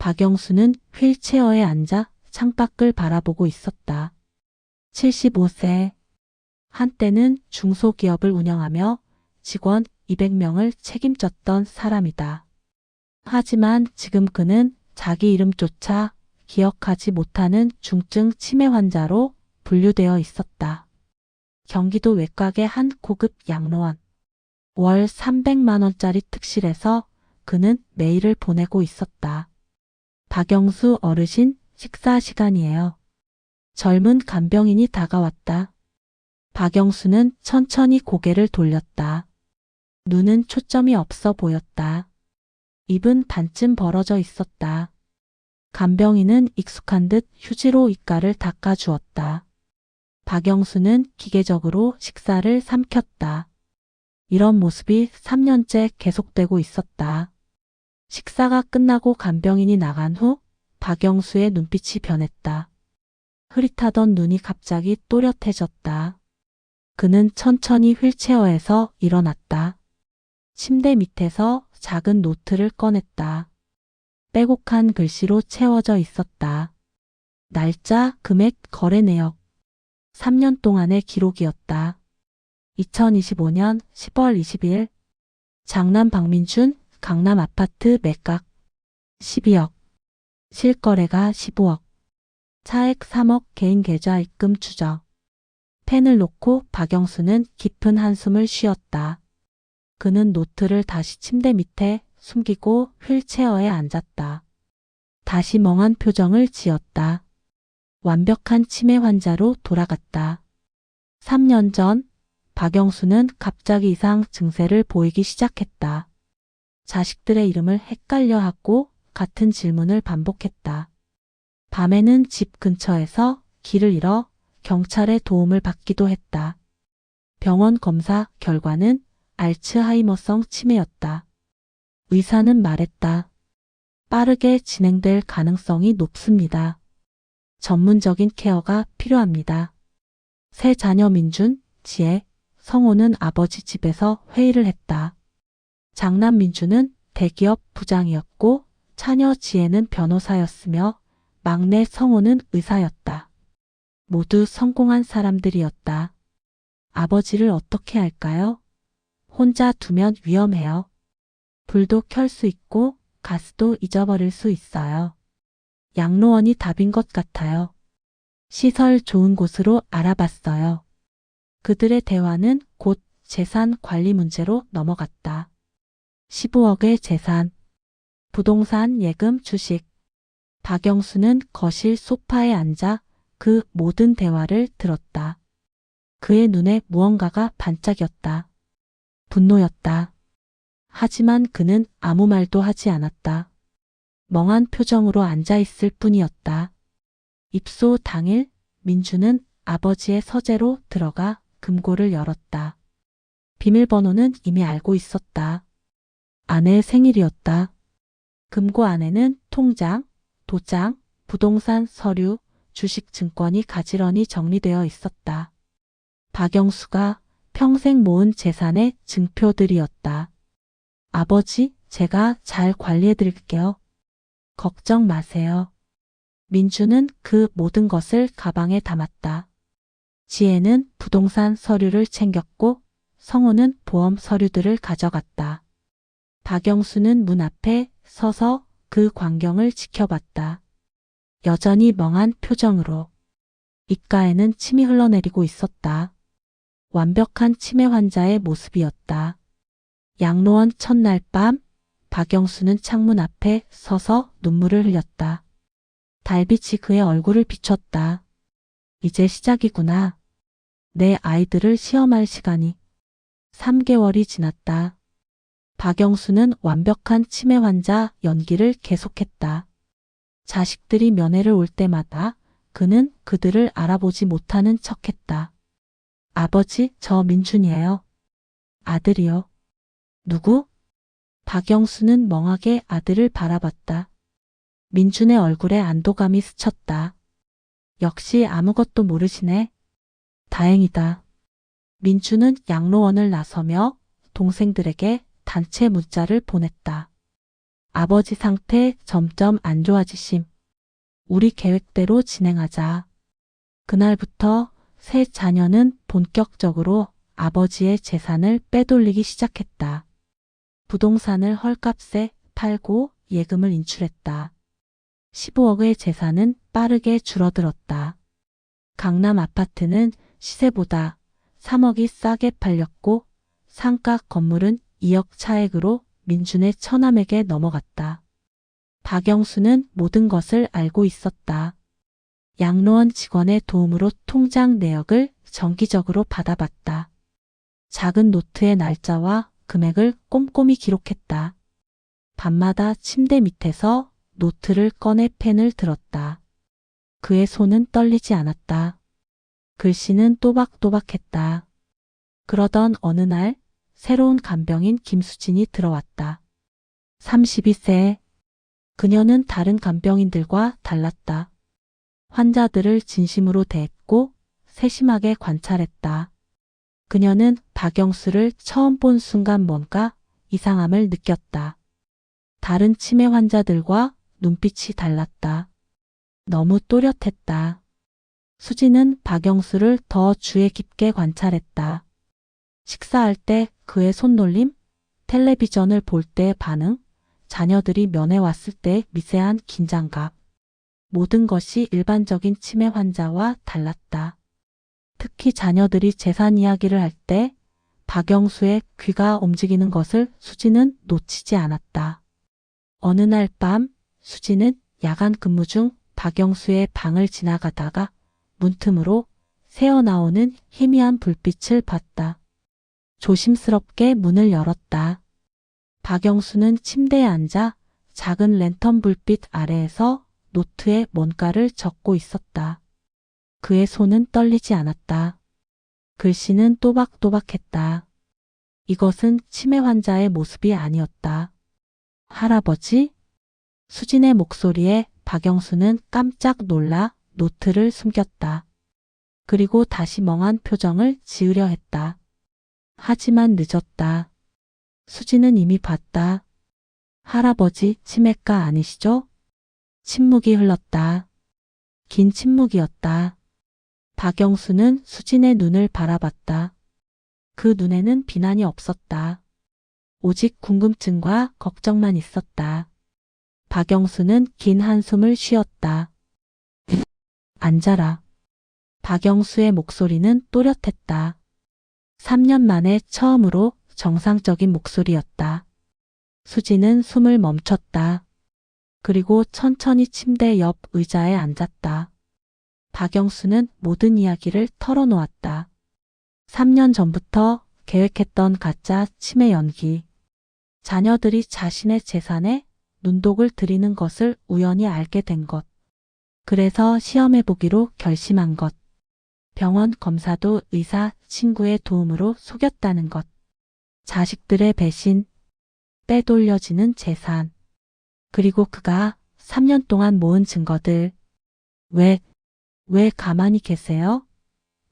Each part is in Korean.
박영수는 휠체어에 앉아 창밖을 바라보고 있었다. 75세. 한때는 중소기업을 운영하며 직원 200명을 책임졌던 사람이다. 하지만 지금 그는 자기 이름조차 기억하지 못하는 중증 치매 환자로 분류되어 있었다. 경기도 외곽의 한 고급 양로원. 월 300만원짜리 특실에서 그는 매일을 보내고 있었다. 박영수 어르신 식사 시간이에요. 젊은 간병인이 다가왔다. 박영수는 천천히 고개를 돌렸다. 눈은 초점이 없어 보였다. 입은 반쯤 벌어져 있었다. 간병인은 익숙한 듯 휴지로 입가를 닦아주었다. 박영수는 기계적으로 식사를 삼켰다. 이런 모습이 3년째 계속되고 있었다. 식사가 끝나고 간병인이 나간 후 박영수의 눈빛이 변했다. 흐릿하던 눈이 갑자기 또렷해졌다. 그는 천천히 휠체어에서 일어났다. 침대 밑에서 작은 노트를 꺼냈다. 빼곡한 글씨로 채워져 있었다. 날짜, 금액, 거래 내역. 3년 동안의 기록이었다. 2025년 10월 20일 장남 박민준 강남 아파트 매각 12억 실거래가 15억 차액 3억 개인 계좌 입금 추적 펜을 놓고 박영수는 깊은 한숨을 쉬었다. 그는 노트를 다시 침대 밑에 숨기고 휠체어에 앉았다. 다시 멍한 표정을 지었다. 완벽한 치매 환자로 돌아갔다. 3년 전 박영수는 갑자기 이상 증세를 보이기 시작했다. 자식들의 이름을 헷갈려 하고 같은 질문을 반복했다. 밤에는 집 근처에서 길을 잃어 경찰의 도움을 받기도 했다. 병원 검사 결과는 알츠하이머성 치매였다. 의사는 말했다. 빠르게 진행될 가능성이 높습니다. 전문적인 케어가 필요합니다. 새 자녀 민준, 지혜, 성호는 아버지 집에서 회의를 했다. 장남 민주는 대기업 부장이었고 차녀 지혜는 변호사였으며 막내 성호는 의사였다. 모두 성공한 사람들이었다. 아버지를 어떻게 할까요? 혼자 두면 위험해요. 불도 켤 수 있고 가스도 잊어버릴 수 있어요. 양로원이 답인 것 같아요. 시설 좋은 곳으로 알아봤어요. 그들의 대화는 곧 재산 관리 문제로 넘어갔다. 15억의 재산, 부동산 예금 주식. 박영수는 거실 소파에 앉아 그 모든 대화를 들었다. 그의 눈에 무언가가 반짝였다. 분노였다. 하지만 그는 아무 말도 하지 않았다. 멍한 표정으로 앉아 있을 뿐이었다. 입소 당일 민주는 아버지의 서재로 들어가 금고를 열었다. 비밀번호는 이미 알고 있었다. 아내의 생일이었다. 금고 안에는 통장, 도장, 부동산 서류, 주식 증권이 가지런히 정리되어 있었다. 박영수가 평생 모은 재산의 증표들이었다. 아버지, 제가 잘 관리해 드릴게요. 걱정 마세요. 민주는 그 모든 것을 가방에 담았다. 지혜는 부동산 서류를 챙겼고 성호는 보험 서류들을 가져갔다. 박영수는 문 앞에 서서 그 광경을 지켜봤다. 여전히 멍한 표정으로. 입가에는 침이 흘러내리고 있었다. 완벽한 치매 환자의 모습이었다. 양로원 첫날 밤, 박영수는 창문 앞에 서서 눈물을 흘렸다. 달빛이 그의 얼굴을 비췄다. 이제 시작이구나. 내 아이들을 시험할 시간이. 3개월이 지났다. 박영수는 완벽한 치매 환자 연기를 계속했다. 자식들이 면회를 올 때마다 그는 그들을 알아보지 못하는 척했다. 아버지, 저 민준이에요. 아들이요. 누구? 박영수는 멍하게 아들을 바라봤다. 민준의 얼굴에 안도감이 스쳤다. 역시 아무것도 모르시네. 다행이다. 민준은 양로원을 나서며 동생들에게 단체 문자를 보냈다. 아버지 상태 점점 안 좋아지심. 우리 계획대로 진행하자. 그날부터 새 자녀는 본격적으로 아버지의 재산을 빼돌리기 시작했다. 부동산을 헐값에 팔고 예금을 인출했다. 15억의 재산은 빠르게 줄어들었다. 강남 아파트는 시세보다 3억이 싸게 팔렸고 상가 건물은 2억 차액으로 민준의 처남에게 넘어갔다. 박영수는 모든 것을 알고 있었다. 양로원 직원의 도움으로 통장 내역을 정기적으로 받아봤다. 작은 노트의 날짜와 금액을 꼼꼼히 기록했다. 밤마다 침대 밑에서 노트를 꺼내 펜을 들었다. 그의 손은 떨리지 않았다. 글씨는 또박또박했다. 그러던 어느 날 새로운 간병인 김수진이 들어왔다. 32세. 그녀는 다른 간병인들과 달랐다. 환자들을 진심으로 대했고 세심하게 관찰했다. 그녀는 박영수를 처음 본 순간 뭔가 이상함을 느꼈다. 다른 치매 환자들과 눈빛이 달랐다. 너무 또렷했다. 수지는 박영수를 더 주의 깊게 관찰했다. 식사할 때 그의 손놀림, 텔레비전을 볼 때의 반응, 자녀들이 면회 왔을 때의 미세한 긴장감. 모든 것이 일반적인 치매 환자와 달랐다. 특히 자녀들이 재산 이야기를 할 때 박영수의 귀가 움직이는 것을 수지는 놓치지 않았다. 어느 날 밤 수지는 야간 근무 중 박영수의 방을 지나가다가 문틈으로 새어나오는 희미한 불빛을 봤다. 조심스럽게 문을 열었다. 박영수는 침대에 앉아 작은 랜턴 불빛 아래에서 노트에 뭔가를 적고 있었다. 그의 손은 떨리지 않았다. 글씨는 또박또박했다. 이것은 치매 환자의 모습이 아니었다. 할아버지? 수진의 목소리에 박영수는 깜짝 놀라 노트를 숨겼다. 그리고 다시 멍한 표정을 지으려 했다. 하지만 늦었다. 수진은 이미 봤다. 할아버지 치매가 아니시죠? 침묵이 흘렀다. 긴 침묵이었다. 박영수는 수진의 눈을 바라봤다. 그 눈에는 비난이 없었다. 오직 궁금증과 걱정만 있었다. 박영수는 긴 한숨을 쉬었다. 앉아라. 박영수의 목소리는 또렷했다. 3년 만에 처음으로 정상적인 목소리였다. 수지는 숨을 멈췄다. 그리고 천천히 침대 옆 의자에 앉았다. 박영수는 모든 이야기를 털어놓았다. 3년 전부터 계획했던 가짜 치매 연기. 자녀들이 자신의 재산에 눈독을 들이는 것을 우연히 알게 된 것. 그래서 시험해보기로 결심한 것. 병원 검사도 의사 친구의 도움으로 속였다는 것. 자식들의 배신, 빼돌려지는 재산. 그리고 그가 3년 동안 모은 증거들. 왜, 왜 가만히 계세요?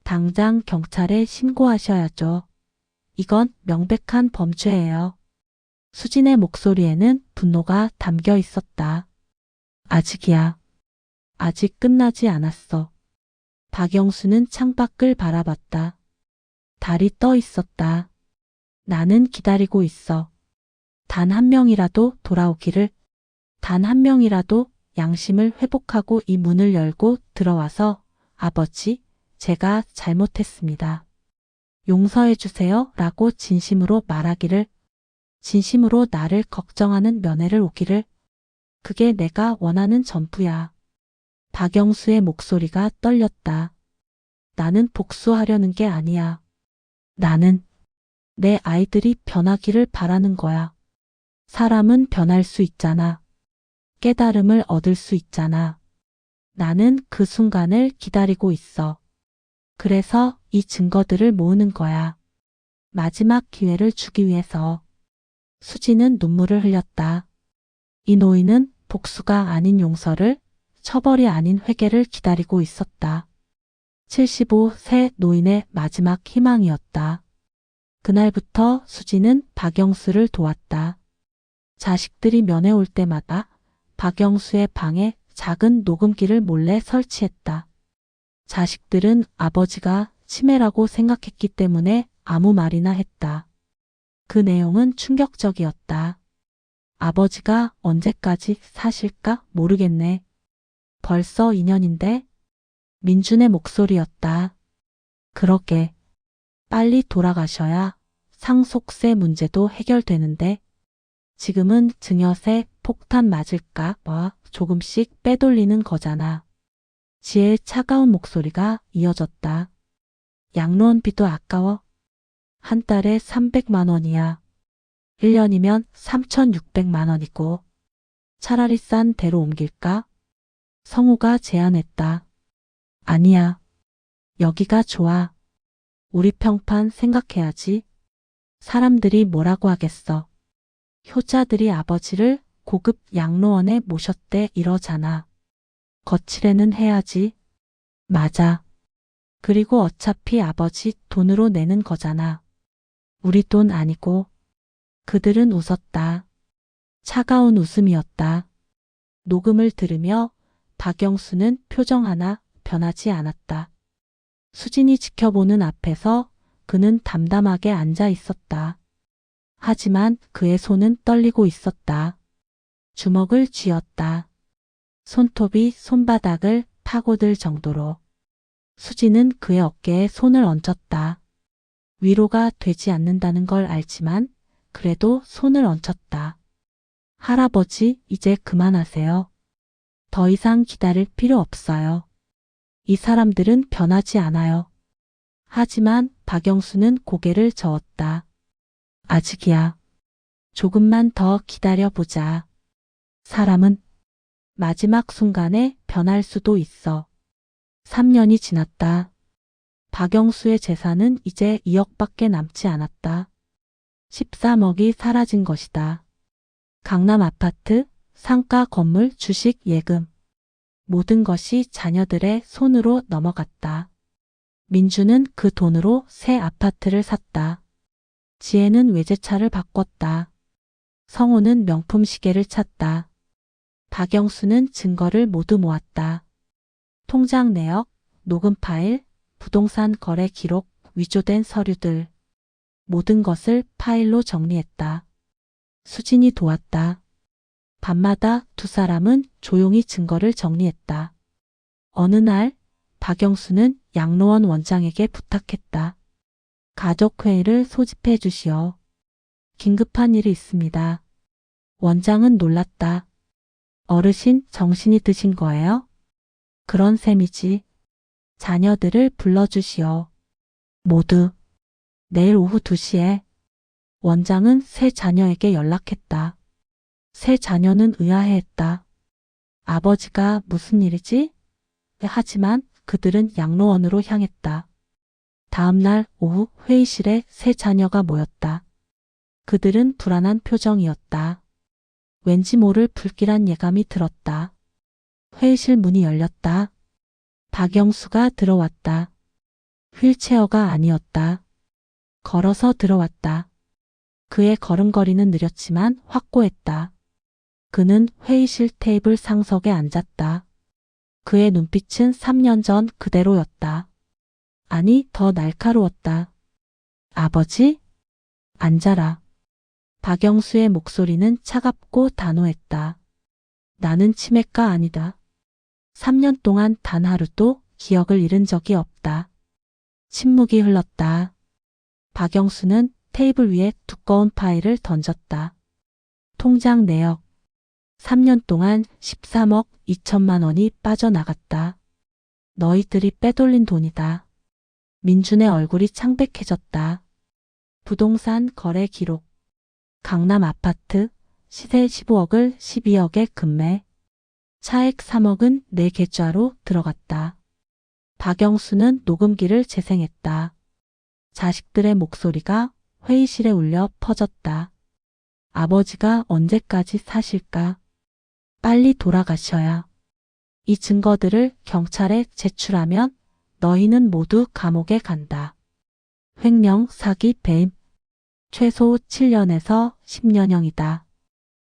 당장 경찰에 신고하셔야죠. 이건 명백한 범죄예요. 수진의 목소리에는 분노가 담겨 있었다. 아직이야. 아직 끝나지 않았어. 박영수는 창밖을 바라봤다. 달이 떠 있었다. 나는 기다리고 있어. 단 한 명이라도 돌아오기를, 단 한 명이라도 양심을 회복하고 이 문을 열고 들어와서 아버지, 제가 잘못했습니다. 용서해 주세요 라고 진심으로 말하기를, 진심으로 나를 걱정하는 면회를 오기를, 그게 내가 원하는 전부야. 박영수의 목소리가 떨렸다. 나는 복수하려는 게 아니야. 나는 내 아이들이 변하기를 바라는 거야. 사람은 변할 수 있잖아. 깨달음을 얻을 수 있잖아. 나는 그 순간을 기다리고 있어. 그래서 이 증거들을 모으는 거야. 마지막 기회를 주기 위해서. 수지는 눈물을 흘렸다. 이 노인은 복수가 아닌 용서를, 처벌이 아닌 회개를 기다리고 있었다. 75세 노인의 마지막 희망이었다. 그날부터 수지는 박영수를 도왔다. 자식들이 면회 올 때마다 박영수의 방에 작은 녹음기를 몰래 설치했다. 자식들은 아버지가 치매라고 생각했기 때문에 아무 말이나 했다. 그 내용은 충격적이었다. 아버지가 언제까지 사실까 모르겠네. 벌써 2년인데? 민준의 목소리였다. 그러게. 빨리 돌아가셔야 상속세 문제도 해결되는데 지금은 증여세 폭탄 맞을까 봐 조금씩 빼돌리는 거잖아. 지혜의 차가운 목소리가 이어졌다. 양로원비도 아까워. 한 달에 300만 원이야. 1년이면 3,600만 원이고. 차라리 싼 데로 옮길까? 성우가 제안했다. 아니야. 여기가 좋아. 우리 평판 생각해야지. 사람들이 뭐라고 하겠어. 효자들이 아버지를 고급 양로원에 모셨대 이러잖아. 거칠에는 해야지. 맞아. 그리고 어차피 아버지 돈으로 내는 거잖아. 우리 돈 아니고. 그들은 웃었다. 차가운 웃음이었다. 녹음을 들으며 박영수는 표정 하나 변하지 않았다. 수진이 지켜보는 앞에서 그는 담담하게 앉아 있었다. 하지만 그의 손은 떨리고 있었다. 주먹을 쥐었다. 손톱이 손바닥을 파고들 정도로. 수지는 그의 어깨에 손을 얹었다. 위로가 되지 않는다는 걸 알지만 그래도 손을 얹혔다. 할아버지, 이제 그만하세요. 더 이상 기다릴 필요 없어요. 이 사람들은 변하지 않아요. 하지만 박영수는 고개를 저었다. 아직이야. 조금만 더 기다려보자. 사람은 마지막 순간에 변할 수도 있어. 3년이 지났다. 박영수의 재산은 이제 2억밖에 남지 않았다. 13억이 사라진 것이다. 강남 아파트, 상가 건물 주식 예금. 모든 것이 자녀들의 손으로 넘어갔다. 민주는 그 돈으로 새 아파트를 샀다. 지혜는 외제차를 바꿨다. 성호는 명품 시계를 찼다. 박영수는 증거를 모두 모았다. 통장 내역, 녹음 파일, 부동산 거래 기록, 위조된 서류들. 모든 것을 파일로 정리했다. 수진이 도왔다. 밤마다 두 사람은 조용히 증거를 정리했다. 어느 날 박영수는 양로원 원장에게 부탁했다. 가족회의를 소집해 주시오. 긴급한 일이 있습니다. 원장은 놀랐다. 어르신 정신이 드신 거예요? 그런 셈이지. 자녀들을 불러주시오. 모두. 내일 오후 2시에. 원장은 새 자녀에게 연락했다. 새 자녀는 의아해했다. 아버지가 무슨 일이지? 하지만 그들은 양로원으로 향했다. 다음 날 오후 회의실에 새 자녀가 모였다. 그들은 불안한 표정이었다. 왠지 모를 불길한 예감이 들었다. 회의실 문이 열렸다. 박영수가 들어왔다. 휠체어가 아니었다. 걸어서 들어왔다. 그의 걸음걸이는 느렸지만 확고했다. 그는 회의실 테이블 상석에 앉았다. 그의 눈빛은 3년 전 그대로였다. 아니, 더 날카로웠다. 아버지? 앉아라. 박영수의 목소리는 차갑고 단호했다. 나는 치매가 아니다. 3년 동안 단 하루도 기억을 잃은 적이 없다. 침묵이 흘렀다. 박영수는 테이블 위에 두꺼운 파일을 던졌다. 통장 내역. 3년 동안 13억 2천만 원이 빠져나갔다. 너희들이 빼돌린 돈이다. 민준의 얼굴이 창백해졌다. 부동산 거래 기록. 강남 아파트 시세 15억을 12억에 급매. 차액 3억은 내 계좌로 들어갔다. 박영수는 녹음기를 재생했다. 자식들의 목소리가 회의실에 울려 퍼졌다. 아버지가 언제까지 사실까? 빨리 돌아가셔야. 이 증거들을 경찰에 제출하면 너희는 모두 감옥에 간다. 횡령, 사기, 배임. 최소 7년에서 10년형이다.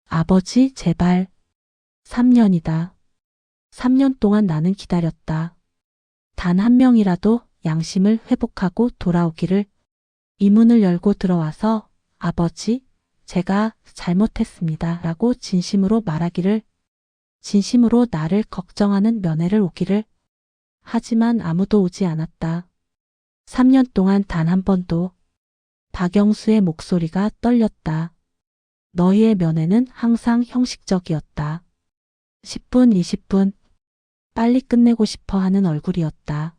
아버지, 제발. 3년이다. 3년 동안 나는 기다렸다. 단 한 명이라도 양심을 회복하고 돌아오기를 이 문을 열고 들어와서 아버지, 제가 잘못했습니다. 라고 진심으로 말하기를 진심으로 나를 걱정하는 면회를 오기를 하지만 아무도 오지 않았다. 3년 동안 단 한 번도 박영수의 목소리가 떨렸다. 너희의 면회는 항상 형식적이었다. 10분, 20분, 빨리 끝내고 싶어 하는 얼굴이었다.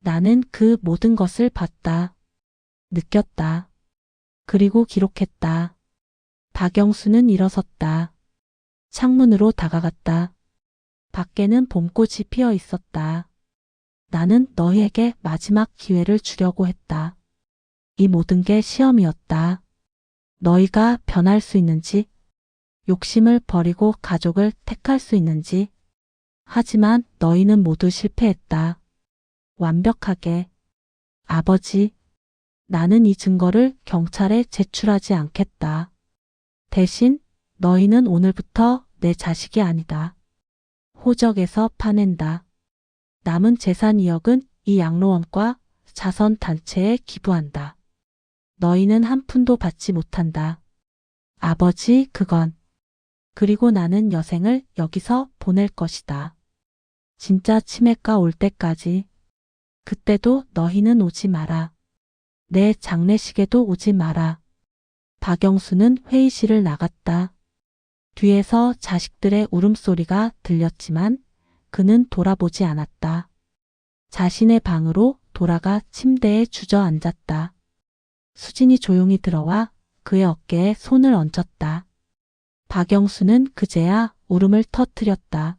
나는 그 모든 것을 봤다. 느꼈다. 그리고 기록했다. 박영수는 일어섰다. 창문으로 다가갔다. 밖에는 봄꽃이 피어 있었다. 나는 너희에게 마지막 기회를 주려고 했다. 이 모든 게 시험이었다. 너희가 변할 수 있는지, 욕심을 버리고 가족을 택할 수 있는지. 하지만 너희는 모두 실패했다. 완벽하게. 아버지, 나는 이 증거를 경찰에 제출하지 않겠다. 대신 너희는 오늘부터 내 자식이 아니다. 호적에서 파낸다. 남은 재산 2억은 이 양로원과 자선 단체에 기부한다. 너희는 한 푼도 받지 못한다. 아버지, 그건. 그리고 나는 여생을 여기서 보낼 것이다. 진짜 치매가 올 때까지. 그때도 너희는 오지 마라. 내 장례식에도 오지 마라. 박영수는 회의실을 나갔다. 뒤에서 자식들의 울음소리가 들렸지만 그는 돌아보지 않았다. 자신의 방으로 돌아가 침대에 주저앉았다. 수진이 조용히 들어와 그의 어깨에 손을 얹었다. 박영수는 그제야 울음을 터뜨렸다.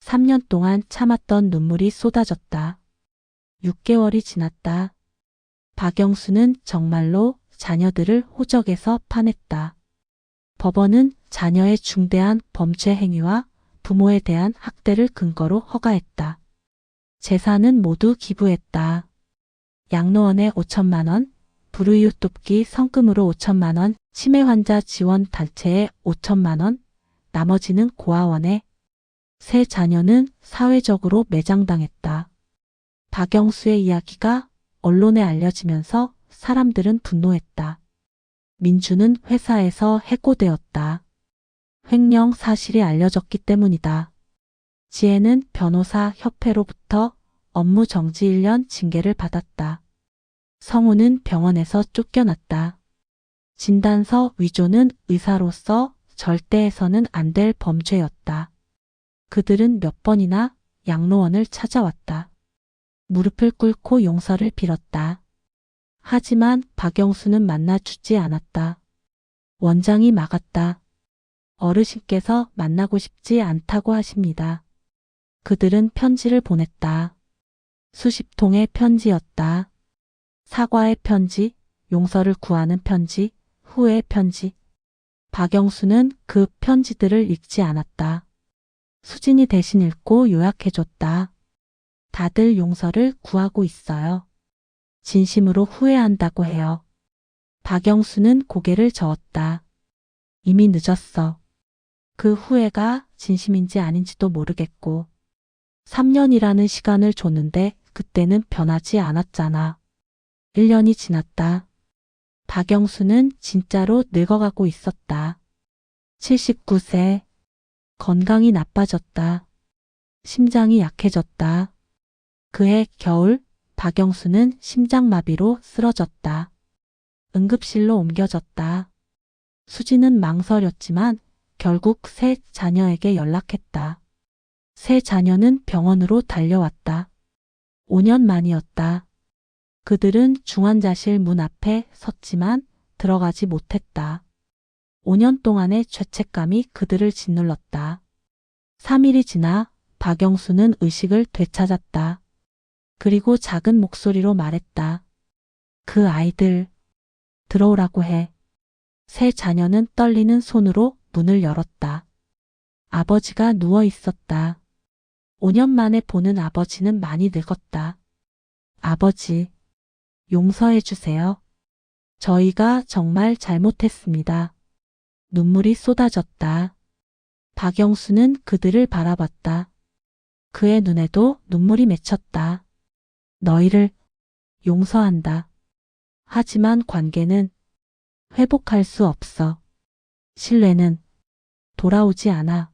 3년 동안 참았던 눈물이 쏟아졌다. 6개월이 지났다. 박영수는 정말로 자녀들을 호적에서 파냈다. 법원은 자녀의 중대한 범죄 행위와 부모에 대한 학대를 근거로 허가했다. 재산은 모두 기부했다. 양로원에 5천만 원, 불우이웃 돕기 성금으로 5천만 원, 치매 환자 지원 단체에 5천만 원, 나머지는 고아원에 세 자녀는 사회적으로 매장당했다. 박영수의 이야기가 언론에 알려지면서 사람들은 분노했다. 민주는 회사에서 해고되었다. 횡령 사실이 알려졌기 때문이다. 지혜는 변호사 협회로부터 업무 정지 1년 징계를 받았다. 성우는 병원에서 쫓겨났다. 진단서 위조는 의사로서 절대 해서는 안 될 범죄였다. 그들은 몇 번이나 양로원을 찾아왔다. 무릎을 꿇고 용서를 빌었다. 하지만 박영수는 만나주지 않았다. 원장이 막았다. 어르신께서 만나고 싶지 않다고 하십니다. 그들은 편지를 보냈다. 수십 통의 편지였다. 사과의 편지, 용서를 구하는 편지, 후회의 편지. 박영수는 그 편지들을 읽지 않았다. 수진이 대신 읽고 요약해줬다. 다들 용서를 구하고 있어요. 진심으로 후회한다고 해요. 박영수는 고개를 저었다. 이미 늦었어. 그 후회가 진심인지 아닌지도 모르겠고. 3년이라는 시간을 줬는데 그때는 변하지 않았잖아. 1년이 지났다. 박영수는 진짜로 늙어가고 있었다. 79세. 건강이 나빠졌다. 심장이 약해졌다. 그해 겨울 박영수는 심장마비로 쓰러졌다. 응급실로 옮겨졌다. 수지는 망설였지만 결국 새 자녀에게 연락했다. 새 자녀는 병원으로 달려왔다. 5년 만이었다. 그들은 중환자실 문 앞에 섰지만 들어가지 못했다. 5년 동안의 죄책감이 그들을 짓눌렀다. 3일이 지나 박영수는 의식을 되찾았다. 그리고 작은 목소리로 말했다. 그 아이들, 들어오라고 해. 새 자녀는 떨리는 손으로 문을 열었다. 아버지가 누워 있었다. 5년 만에 보는 아버지는 많이 늙었다. 아버지, 용서해 주세요. 저희가 정말 잘못했습니다. 눈물이 쏟아졌다. 박영수는 그들을 바라봤다. 그의 눈에도 눈물이 맺혔다. 너희를 용서한다. 하지만 관계는 회복할 수 없어. 신뢰는 돌아오지 않아.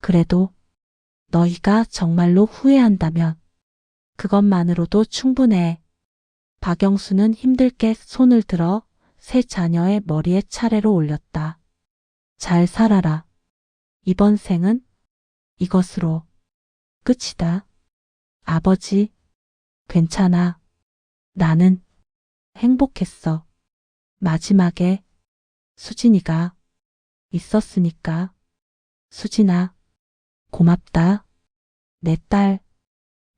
그래도 너희가 정말로 후회한다면 그것만으로도 충분해. 박영수는 힘들게 손을 들어 새 자녀의 머리에 차례로 올렸다. 잘 살아라. 이번 생은 이것으로 끝이다. 아버지, 괜찮아. 나는 행복했어. 마지막에 수진이가 있었으니까. 수진아, 고맙다. 내 딸.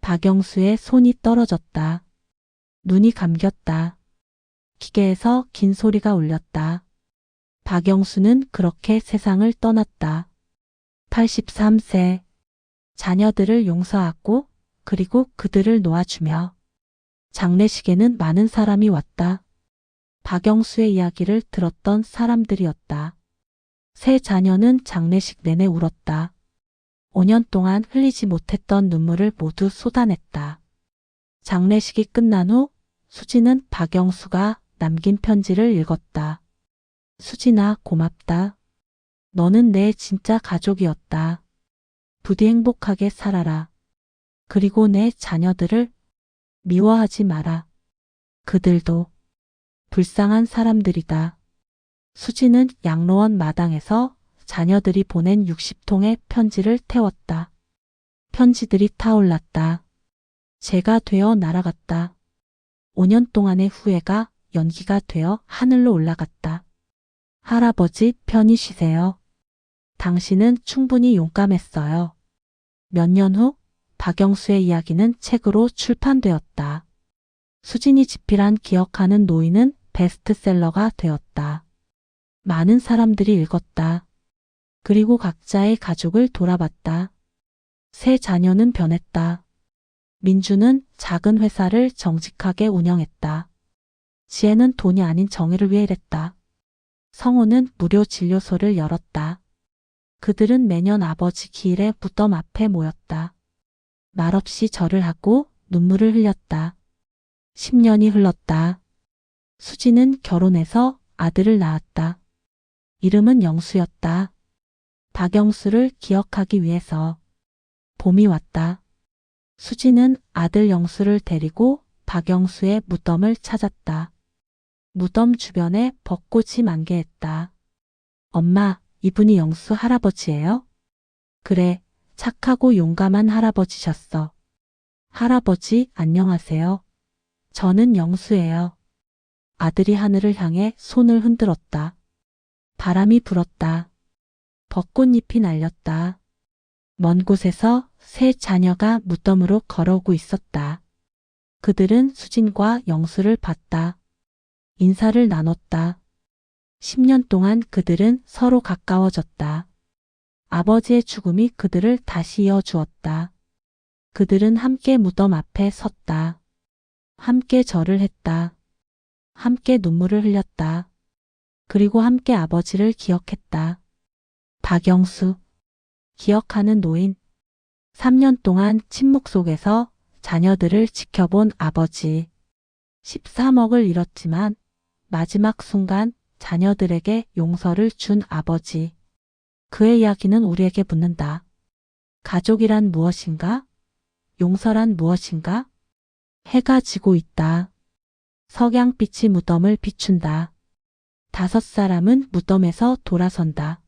박영수의 손이 떨어졌다. 눈이 감겼다. 기계에서 긴 소리가 울렸다. 박영수는 그렇게 세상을 떠났다. 83세. 자녀들을 용서하고 그리고 그들을 놓아주며 장례식에는 많은 사람이 왔다. 박영수의 이야기를 들었던 사람들이었다. 새 자녀는 장례식 내내 울었다. 5년 동안 흘리지 못했던 눈물을 모두 쏟아냈다. 장례식이 끝난 후 수지는 박영수가 남긴 편지를 읽었다. 수진아, 고맙다. 너는 내 진짜 가족이었다. 부디 행복하게 살아라. 그리고 내 자녀들을 미워하지 마라. 그들도 불쌍한 사람들이다. 수지는 양로원 마당에서 자녀들이 보낸 60통의 편지를 태웠다. 편지들이 타올랐다. 제가 되어 날아갔다. 5년 동안의 후회가 연기가 되어 하늘로 올라갔다. 할아버지 편히 쉬세요. 당신은 충분히 용감했어요. 몇 년 후 박영수의 이야기는 책으로 출판되었다. 수진이 집필한 기억하는 노인은 베스트셀러가 되었다. 많은 사람들이 읽었다. 그리고 각자의 가족을 돌아봤다. 새 자녀는 변했다. 민주는 작은 회사를 정직하게 운영했다. 지혜는 돈이 아닌 정의를 위해 일했다. 성호는 무료 진료소를 열었다. 그들은 매년 아버지 기일의 무덤 앞에 모였다. 말없이 절을 하고 눈물을 흘렸다. 10년이 흘렀다. 수지는 결혼해서 아들을 낳았다. 이름은 영수였다. 박영수를 기억하기 위해서 봄이 왔다. 수지는 아들 영수를 데리고 박영수의 무덤을 찾았다. 무덤 주변에 벚꽃이 만개했다. 엄마, 이분이 영수 할아버지예요? 그래, 착하고 용감한 할아버지셨어. 할아버지, 안녕하세요. 저는 영수예요. 아들이 하늘을 향해 손을 흔들었다. 바람이 불었다. 벚꽃잎이 날렸다. 먼 곳에서 새 자녀가 무덤으로 걸어오고 있었다. 그들은 수진과 영수를 봤다. 인사를 나눴다. 10년 동안 그들은 서로 가까워졌다. 아버지의 죽음이 그들을 다시 이어주었다. 그들은 함께 무덤 앞에 섰다. 함께 절을 했다. 함께 눈물을 흘렸다. 그리고 함께 아버지를 기억했다. 박영수. 기억하는 노인. 3년 동안 침묵 속에서 자녀들을 지켜본 아버지. 13억을 잃었지만 마지막 순간 자녀들에게 용서를 준 아버지. 그의 이야기는 우리에게 묻는다. 가족이란 무엇인가? 용서란 무엇인가? 해가 지고 있다. 석양빛이 무덤을 비춘다. 다섯 사람은 무덤에서 돌아선다.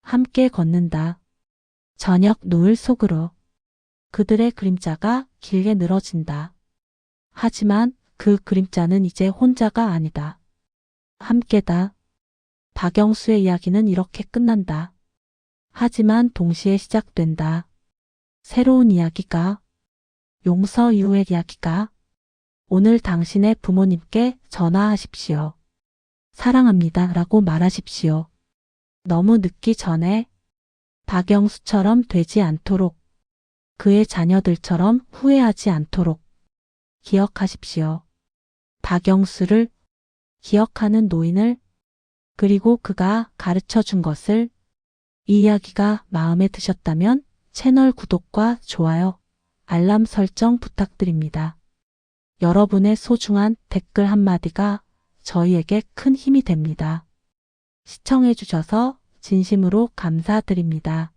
함께 걷는다. 저녁 노을 속으로. 그들의 그림자가 길게 늘어진다. 하지만 그 그림자는 이제 혼자가 아니다. 함께다. 박영수의 이야기는 이렇게 끝난다. 하지만 동시에 시작된다. 새로운 이야기가, 용서 이후의 이야기가, 오늘 당신의 부모님께 전화하십시오. 사랑합니다 라고 말하십시오. 너무 늦기 전에 박영수처럼 되지 않도록 그의 자녀들처럼 후회하지 않도록 기억하십시오. 박영수를 기억하는 노인을 그리고 그가 가르쳐 준 것을 이 이야기가 마음에 드셨다면 채널 구독과 좋아요, 알람 설정 부탁드립니다. 여러분의 소중한 댓글 한마디가 저희에게 큰 힘이 됩니다. 시청해주셔서 진심으로 감사드립니다.